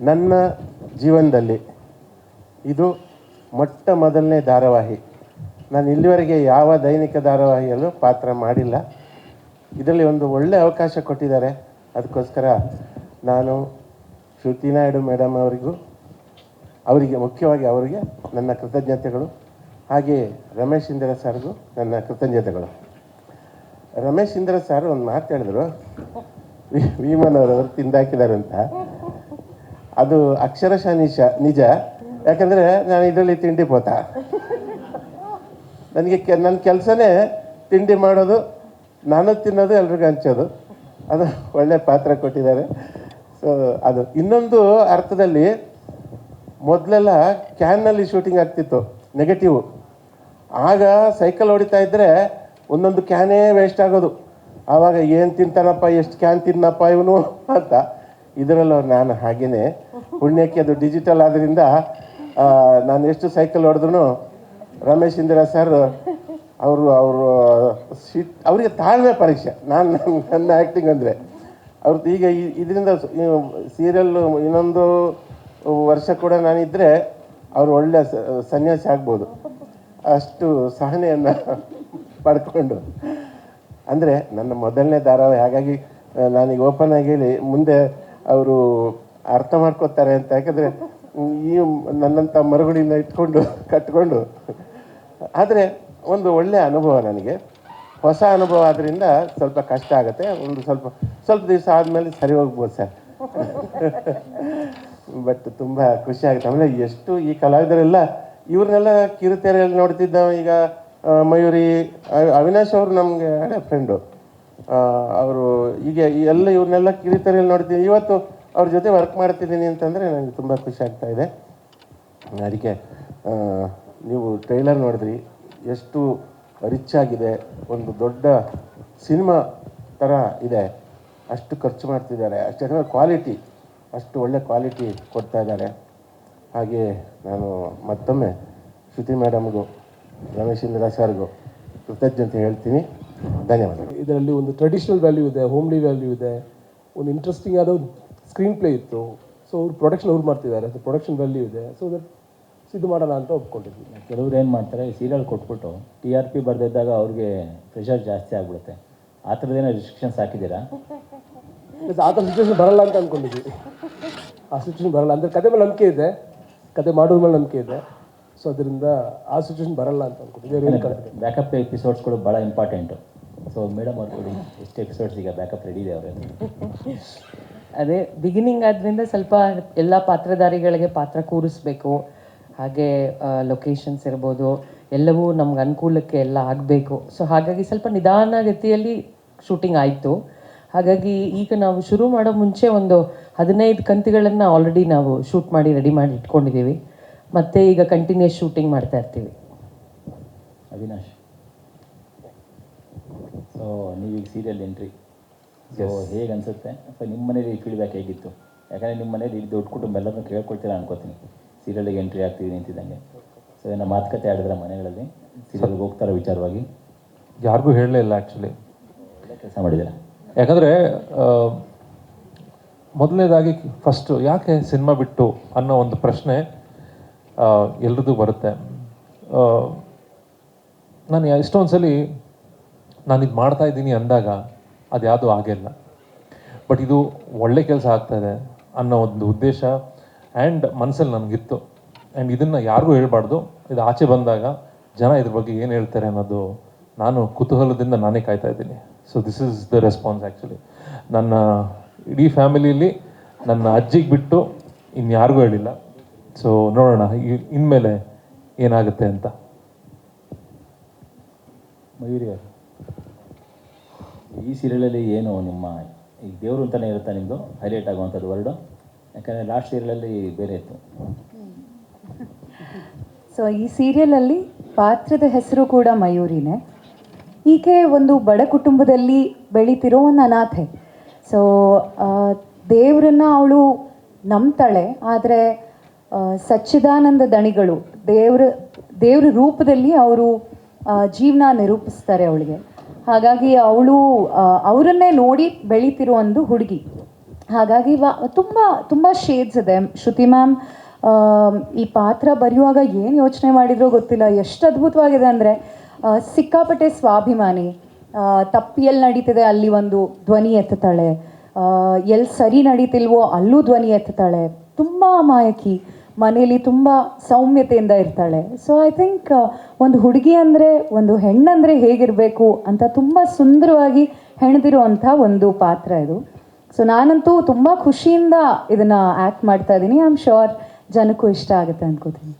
ನನ್ನ ಜೀವನದಲ್ಲಿ ಇದು ಮೊಟ್ಟ ಮೊದಲನೇ ಧಾರಾವಾಹಿ. ನಾನು ಇಲ್ಲಿವರೆಗೆ ಯಾವ ದೈನಿಕ ಧಾರಾವಾಹಿಯಲ್ಲೂ ಪಾತ್ರ ಮಾಡಿಲ್ಲ. ಇದರಲ್ಲಿ ಒಂದು ಒಳ್ಳೆಯ ಅವಕಾಶ ಕೊಟ್ಟಿದ್ದಾರೆ. ಅದಕ್ಕೋಸ್ಕರ ನಾನು ಶ್ರುತಿ ನಾಯ್ಡು ಮೇಡಮ್ ಅವರಿಗೂ, ಅವರಿಗೆ ಮುಖ್ಯವಾಗಿ ಅವರಿಗೆ ನನ್ನ ಕೃತಜ್ಞತೆಗಳು. ಹಾಗೆ ರಮೇಶ್ ಇಂದಿರ ಸರ್ಗೂ ನನ್ನ ಕೃತಜ್ಞತೆಗಳು. ರಮೇಶ್ ಇಂದಿರ ಸರ್ ಒಂದು ಮಾತು ಹೇಳಿದ್ರು. ವಿಮನ್ ಅವರು ತಿಂದಾಕಿದ್ದಾರೆ ಅಂತ ಅದು ಅಕ್ಷರಶಃ ನಿಜ ನಿಜ. ಯಾಕಂದರೆ ನಾನು ಇದರಲ್ಲಿ ತಿಂಡಿ ಪೋತ. ನನಗೆ ಕೆ ನನ್ನ ಕೆಲಸನೇ ತಿಂಡಿ ಮಾಡೋದು, ನಾನು ತಿನ್ನೋದು, ಎಲ್ರಿಗೂ ಹಂಚೋದು. ಅದು ಒಳ್ಳೆ ಪಾತ್ರ ಕೊಟ್ಟಿದ್ದಾರೆ. ಸೊ ಅದು. ಇನ್ನೊಂದು ಅರ್ಥದಲ್ಲಿ ಮೊದಲೆಲ್ಲ ಕ್ಯಾನ್ನಲ್ಲಿ ಶೂಟಿಂಗ್ ಆಗ್ತಿತ್ತು, ನೆಗೆಟಿವ್. ಆಗ ಸೈಕಲ್ ಹೊಡಿತಾ ಇದ್ದರೆ ಒಂದೊಂದು ಕ್ಯಾನೇ ವೇಸ್ಟ್ ಆಗೋದು. ಆವಾಗ ಏನು ತಿಂತಾನಪ್ಪ, ಎಷ್ಟು ಕ್ಯಾನ್ ತಿನ್ನಪ್ಪ ಇವನು ಅಂತ. ಇದರಲ್ಲೂ ನಾನು ಹಾಗೇನೆ ಪುಣ್ಯಕ್ಕೆ ಅದು ಡಿಜಿಟಲ್ ಆದ್ರಿಂದ ನಾನು ಎಷ್ಟು ಸೈಕಲ್ ಹೊಡೆದ್ರು ರಮೇಶ್ ಇಂದಿರಾ ಸರ್ ಅವರು ಅವರು ಸಿಟ್ ಅವರಿಗೆ ತಾಳ್ಮೆ ಪರೀಕ್ಷೆ. ನಾನು ನನ್ನ- ಆ್ಯಕ್ಟಿಂಗ್ ಅಂದರೆ. ಅವ್ರದ್ದು ಈಗ ಇದರಿಂದ ಸೀರಿಯಲ್ ಇನ್ನೊಂದು ವರ್ಷ ಕೂಡ ನಾನಿದ್ದರೆ ಅವರು ಒಳ್ಳೆ ಸನ್ಯಾಸಿ ಆಗ್ಬೋದು. ಅಷ್ಟು ಸಹನೆಯನ್ನು ಪಡ್ಕೊಂಡು. ಅಂದರೆ ನನ್ನ ಮೊದಲನೇ ಧಾರಾವಾಹಿ, ಹಾಗಾಗಿ ನಾನೀಗ ಓಪನ್ ಆಗಿ ಹೇಳಿ, ಮುಂದೆ ಅವರು ಅರ್ಥ ಮಾಡ್ಕೋತಾರೆ ಅಂತ. ಯಾಕಂದರೆ ಈ ನನ್ನಂಥ ಮರುಗಳಿಂದ ಇಟ್ಕೊಂಡು, ಕಟ್ಕೊಂಡು. ಆದರೆ ಒಂದು ಒಳ್ಳೆಯ ಅನುಭವ ನನಗೆ. ಹೊಸ ಅನುಭವ ಆದ್ದರಿಂದ ಸ್ವಲ್ಪ ಕಷ್ಟ ಆಗುತ್ತೆ. ಒಂದು ಸ್ವಲ್ಪ ಸ್ವಲ್ಪ ದಿವಸ ಆದಮೇಲೆ ಸರಿ ಹೋಗ್ಬೋದು ಸರ್. ಬಟ್ ತುಂಬ ಖುಷಿ ಆಗುತ್ತೆ. ಆಮೇಲೆ ಎಷ್ಟು ಈ ಕಲಾವಿದರೆಲ್ಲ ಇವ್ರನ್ನೆಲ್ಲ ಕಿರುತೆರೆಯಲ್ಲಿ ನೋಡ್ತಿದ್ದ ಈಗ ಮಯೂರಿ ಅವಿನಾಶ್ ಅವರು ನಮಗೆ ಹಳೆ ಫ್ರೆಂಡು ಅವರು ಈಗ ಎಲ್ಲ ಇವ್ರನ್ನೆಲ್ಲ ಕಿರುತೆರೆಯಲ್ಲಿ ನೋಡ್ತೀನಿ ಇವತ್ತು ಅವ್ರ ಜೊತೆ ವರ್ಕ್ ಮಾಡ್ತಿದ್ದೀನಿ ಅಂತಂದರೆ ನನಗೆ ತುಂಬ ಖುಷಿ ಆಗ್ತಾ ಇದೆ. ಅದಕ್ಕೆ ನೀವು ಟ್ರೈಲರ್ ನೋಡಿದ್ರಿ, ಎಷ್ಟು ರಿಚ್ ಆಗಿದೆ, ಒಂದು ದೊಡ್ಡ ಸಿನಿಮಾ ಥರ ಇದೆ. ಅಷ್ಟು ಖರ್ಚು ಮಾಡ್ತಿದ್ದಾರೆ, ಅಷ್ಟು ಕ್ವಾಲಿಟಿ ಅಷ್ಟು ಒಳ್ಳೆ ಕ್ವಾಲಿಟಿ ಕೊಡ್ತಾ ಇದ್ದಾರೆ. ಹಾಗೆ ನಾನು ಮತ್ತೊಮ್ಮೆ ಶ್ರುತಿ ಮೇಡಮ್ಗೂ ರಮೇಶ್ ಇಂದ್ರ ಸರ್ಗೂ ಕೃತಜ್ಞತೆ ಹೇಳ್ತೀನಿ. ಧನ್ಯವಾದಗಳು. ಇದರಲ್ಲಿ ಒಂದು ಟ್ರೆಡಿಷ್ನಲ್ ವ್ಯಾಲ್ಯೂ ಇದೆ ಹೋಮ್ಲಿ ವ್ಯಾಲ್ಯೂ ಇದೆ, ಒಂದು ಇಂಟ್ರೆಸ್ಟಿಂಗ್ ಆದ ಸ್ಕ್ರೀನ್ ಪ್ಲೇ ಇತ್ತು. ಸೊ ಅವ್ರು ಪ್ರೊಡಕ್ಷನ್ ಅವ್ರು ಮಾಡ್ತಿದ್ದಾರೆ. ಸೊ ಪ್ರೊಡಕ್ಷನ್ ವ್ಯಾಲ್ಯೂ ಇದೆ. ಸೊ ದಟ್ ಇದು ಮಾಡೋಣ ಅಂತ ಒಪ್ಕೊಂಡಿದ್ವಿ. ಕೆಲವ್ರು ಏನು ಮಾಡ್ತಾರೆ ಸೀರಿಯಲ್ ಕೊಟ್ಬಿಟ್ಟು ಟಿ ಆರ್ ಪಿ ಬರೆದಿದ್ದಾಗ ಅವ್ರಿಗೆ ಪ್ರೆಷರ್ ಜಾಸ್ತಿ ಆಗ್ಬಿಡುತ್ತೆ. ಆ ಥರದ್ದೇನೋ ರಿಸ್ಟ್ರಿಕ್ಷನ್ಸ್ ಹಾಕಿದ್ದೀರಾ? ಆ ಥರ ಸಿಚುವೇಶನ್ ಬರಲ್ಲ ಅಂತ ಅಂದ್ಕೊಂಡಿದ್ವಿ ಆ ಸಿಚುವೇಶನ್ ಬರಲ್ಲ. ಅಂದರೆ ಕತೆ ಮೇಲೆ ನಂಬಿಕೆ ಇದೆ. ಕತೆ ಮಾಡೋದ್ರ ಮೇಲೆ ನಂಬಿಕೆ ಇದೆ. ಸೊ ಅದರಿಂದ ಆ ಸಿಚುವೇಶನ್ ಬರಲ್ಲ ಅಂತ ಅಂದ್ಕೊಂಡಿದ್ವಿ ಕಾನ್ಫಿಡೆಂಟ್ ಬ್ಯಾಕಪ್ ಎಪಿಸೋಡ್ಸ್ಗಳು ಭಾಳ ಇಂಪಾರ್ಟೆಂಟು ಸೊ ಮೇಡಮ್ ಅವ್ರು ಕೊಡಿ ಎಷ್ಟು ಎಪಿಸೋಡ್ಸ್ ಈಗ ಬ್ಯಾಕಪ್ ರೆಡಿ ಇದೆ ಅವ್ರ ಅದೇ ಬಿಗಿನಿಂಗ್ ಆದ್ರಿಂದ ಸ್ವಲ್ಪ ಎಲ್ಲ ಪಾತ್ರಧಾರಿಗಳಿಗೆ ಪಾತ್ರ ಕೂರಿಸ್ಬೇಕು. ಹಾಗೆ ಲೊಕೇಶನ್ಸ್ ಇರ್ಬೋದು, ಎಲ್ಲವೂ ನಮ್ಗೆ ಅನುಕೂಲಕ್ಕೆ ಎಲ್ಲ ಆಗಬೇಕು. ಸೊ ಹಾಗಾಗಿ ಸ್ವಲ್ಪ ನಿಧಾನಗತಿಯಲ್ಲಿ ಶೂಟಿಂಗ್ ಆಯಿತು. ಹಾಗಾಗಿ ಈಗ ನಾವು ಶುರು ಮಾಡೋ ಮುಂಚೆ ಒಂದು ಹದಿನೈದು ಕಂತಿಗಳನ್ನು ಆಲ್ರೆಡಿ ನಾವು ಶೂಟ್ ಮಾಡಿ ರೆಡಿ ಮಾಡಿ ಇಟ್ಕೊಂಡಿದ್ದೀವಿ. ಮತ್ತೆ ಈಗ ಕಂಟಿನ್ಯೂಸ್ ಶೂಟಿಂಗ್ ಮಾಡ್ತಾ ಇರ್ತೀವಿ. ಅವಿನಾಶ್. ಸೊ ನೀವೀಗ ಸೀರಿಯಲ್ ಎಂಟ್ರಿ ಸೊ ಹೇಗೆ ಅನಿಸುತ್ತೆ? ಅಥವಾ ನಿಮ್ಮ ಮನೇಲಿ ಫೀಡ್ಬ್ಯಾಕ್ ಹೇಗಿತ್ತು? ಯಾಕಂದರೆ ನಿಮ್ಮ ಮನೇಲಿ ಇಲ್ಲಿ ದೊಡ್ಡ ಕುಟುಂಬ ಎಲ್ಲರನ್ನೂ ಕೇಳ್ಕೊಳ್ತೀರಾ ಅನ್ಕೋತೀನಿ. ಸೀರಿಯಲ್ಗೆ ಎಂಟ್ರಿ ಆಗ್ತೀವಿ ಅಂತಿದ್ದಂಗೆ ಸೊ ಏನೋ ಮಾತುಕತೆ ಆಡಿದ್ರೆ ಮನೆಗಳಲ್ಲಿ? ಸೀರಿಯಲ್ಗೆ ಹೋಗ್ತಾರೆ ವಿಚಾರವಾಗಿ? ಯಾರಿಗೂ ಹೇಳಲೇ ಇಲ್ಲ ಆ್ಯಕ್ಚುಲಿ ಕೆಲಸ ಮಾಡಿದ್ದೀರ? ಯಾಕಂದರೆ ಮೊದಲನೇದಾಗಿ ಫಸ್ಟು ಯಾಕೆ ಸಿನಿಮಾ ಬಿಟ್ಟು ಅನ್ನೋ ಒಂದು ಪ್ರಶ್ನೆ ಎಲ್ರದ್ದು ಬರುತ್ತೆ. ನಾನು ಎಷ್ಟೊಂದು ಸಲ ನಾನು ಇದು ಮಾಡ್ತಾ ಇದ್ದೀನಿ ಅಂದಾಗ ಅದು ಯಾವುದೂ ಆಗಿಲ್ಲ. ಬಟ್ ಇದು ಒಳ್ಳೆ ಕೆಲಸ ಆಗ್ತಾ ಇದೆ ಅನ್ನೋ ಒಂದು ಉದ್ದೇಶ ಆ್ಯಂಡ್ ಮನಸ್ಸಲ್ಲಿ ನನಗಿತ್ತು ಆ್ಯಂಡ್ ಇದನ್ನು ಯಾರಿಗೂ ಹೇಳ್ಬಾರ್ದು. ಇದು ಆಚೆ ಬಂದಾಗ ಜನ ಇದ್ರ ಬಗ್ಗೆ ಏನು ಹೇಳ್ತಾರೆ ಅನ್ನೋದು ನಾನು ಕುತೂಹಲದಿಂದ ನಾನೇ ಕಾಯ್ತಾ ಇದ್ದೀನಿ. So this is the response actually ನನ್ನ ಇಡೀ ಫ್ಯಾಮಿಲಿಯಲ್ಲಿ ನನ್ನ ಅಜ್ಜಿಗೆ ಬಿಟ್ಟು ಇನ್ಯಾರಿಗೂ ಹೇಳಿಲ್ಲ. ಸೊ ನೋಡೋಣ ಇನ್ಮೇಲೆ ಏನಾಗುತ್ತೆ ಅಂತ. ಮಯೂರಿ ಈ ಸೀರಿಯಲಲ್ಲಿ ಏನು ನಿಮ್ಮ ಈಗ ದೇವರು ಅಂತಲೇ ಇರುತ್ತಾ ನಿಮ್ಮದು ಹೈಲೈಟ್ ಆಗುವಂಥದ್ದು ವರ್ಡು ಯಾಕಂದರೆ ಲಾಸ್ಟ್ ಸೀರಿಯಲಲ್ಲಿ ಬೇರೆ ಇತ್ತು. ಸೊ ಈ ಸೀರಿಯಲಲ್ಲಿ ಪಾತ್ರದ ಹೆಸರು ಕೂಡ ಮಯೂರಿನೇ. ಈಕೆ ಒಂದು ಬಡ ಕುಟುಂಬದಲ್ಲಿ ಬೆಳೀತಿರೋ ಒಂದು ಅನಾಥೆ. ಸೊ ದೇವರನ್ನ ಅವಳು ನಂಬ್ತಾಳೆ, ಆದರೆ ಸಚ್ಚಿದಾನಂದ ದಣಿಗಳು ದೇವ್ರ ದೇವ್ರ ರೂಪದಲ್ಲಿ ಅವರು ಜೀವನ ನಿರೂಪಿಸ್ತಾರೆ ಅವಳಿಗೆ. ಹಾಗಾಗಿ ಅವಳು ಅವರನ್ನೇ ನೋಡಿ ಬೆಳೀತಿರೋ ಒಂದು ಹುಡುಗಿ. ಹಾಗಾಗಿ ವಾ, ತುಂಬ ತುಂಬ ಶೇಡ್ಸ್ ಇದೆ. ಶ್ರುತಿ ಮ್ಯಾಮ್ ಈ ಪಾತ್ರ ಬರೆಯುವಾಗ ಏನು ಯೋಚನೆ ಮಾಡಿದ್ರೋ ಗೊತ್ತಿಲ್ಲ. ಎಷ್ಟು ಅದ್ಭುತವಾಗಿದೆ ಅಂದರೆ ಸಿಕ್ಕಾಪಟ್ಟೆ ಸ್ವಾಭಿಮಾನಿ. ತಪ್ಪು ಎಲ್ಲಿ ನಡೀತಿದೆ, ಅಲ್ಲಿ ಒಂದು ಧ್ವನಿ ಎತ್ತುತ್ತಾಳೆ. ಎಲ್ಲಿ ಸರಿ ನಡೀತಿಲ್ವೋ, ಅಲ್ಲೂ ಧ್ವನಿ ಎತ್ತುತ್ತಾಳೆ. ತುಂಬ ಅಮಾಯಕಿ. ಮನೇಲಿ ತುಂಬ ಸೌಮ್ಯತೆಯಿಂದ ಇರ್ತಾಳೆ. ಸೊ ಐ ಥಿಂಕ್ ಒಂದು ಹುಡುಗಿ ಅಂದರೆ, ಒಂದು ಹೆಣ್ಣಂದರೆ ಹೇಗಿರಬೇಕು ಅಂತ ತುಂಬ ಸುಂದರವಾಗಿ ಹೆಣೆದಿರುವಂಥ ಒಂದು ಪಾತ್ರ ಇದು. ಸೊ ನಾನಂತೂ ತುಂಬ ಖುಷಿಯಿಂದ ಇದನ್ನು ಆ್ಯಕ್ಟ್ ಮಾಡ್ತಾ ಇದ್ದೀನಿ. ಐ ಆಮ್ ಶೋರ್ ಜನಕ್ಕೂ ಇಷ್ಟ ಆಗುತ್ತೆ ಅನ್ಕೋತೀನಿ.